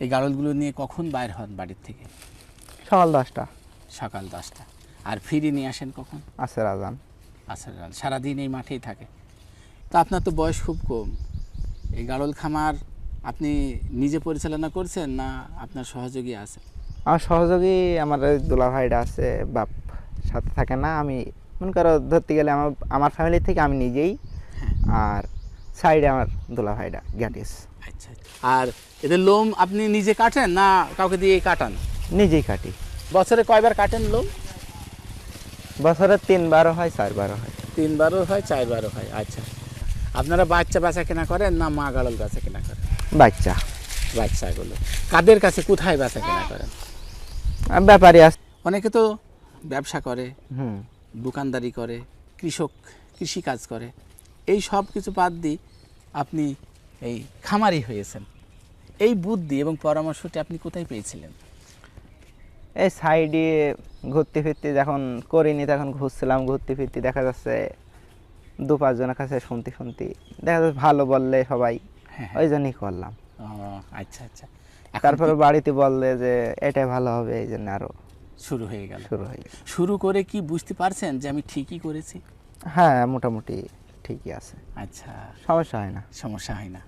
এই গাড়লগুলো নিয়ে কখন বাইর হন বাড়ির থেকে? সকাল দশটা। সকাল দশটা। আর ফিরে নিয়ে আসেন কখন? আছে রাজান আসার রাত সারাদিন এই মাঠেই থাকে। তো আপনার তো বয়স খুব কম। এই গাড়ল খামার আপনি নিজে পরিচালনা করছেন না আপনার সহযোগী আছে? আমার সহযোগী আমার দুলা ভাইটা আছে বাপ সাথে থাকে না আমি মনে করো ধরতে গেলে আমার আমার ফ্যামিলি থেকে আমি নিজেই আর সাইডে আমার দোলা ভাইটা গ্যাটিস আচ্ছা আচ্ছা। আর এদের লোম আপনি নিজে কাটেন না কাউকে দিয়ে কাটান? নিজেই কাটি। বছরে কয়বার কাটেন লোম? বছরে তিনবারও হয় চারবারও হয়। তিনবারও হয় চারবারও হয় আচ্ছা। আপনারা বাচ্চা বেচা কেনা করেন না মা গাড়ল বেচা কেনা করেন? বাচ্চা। বাচ্চাগুলো। কাদের কাছে কোথায় বেচা কেনা করেন? ব্যাপারী আছে অনেকে তো ব্যবসা করে হুম। দোকানদারি করে কৃষক কৃষি কাজ করে। এই সব কিছু বাদ দিয়ে আপনি এই খামারি হয়েছেন। এই বুদ্ধি এবং পরামর্শটি আপনি কোথায় পেয়েছিলেন? এই সাইডে ঘুরতে ফিরতে যখন করিনি তখন ঘুরছিলাম ঘুরতে ফিরতে দেখা যাচ্ছে দু পাঁচজনের কাছে শুনতে শুনতে দেখা যাচ্ছে ভালো বললে সবাই হ্যাঁ ওই জন্যই করলাম। আচ্ছা আচ্ছা। তারপরে বাড়িতে বললে যে এটাই ভালো হবে এই জন্য আরও শুরু হয়ে গেল। শুরু হয়ে। শুরু করে কি বুঝতে পারছেন যে আমি ঠিকই করেছি? হ্যাঁ মোটামুটি ঠিকই আছে। আচ্ছা। সমস্যা হয় না। সমস্যা হয় না।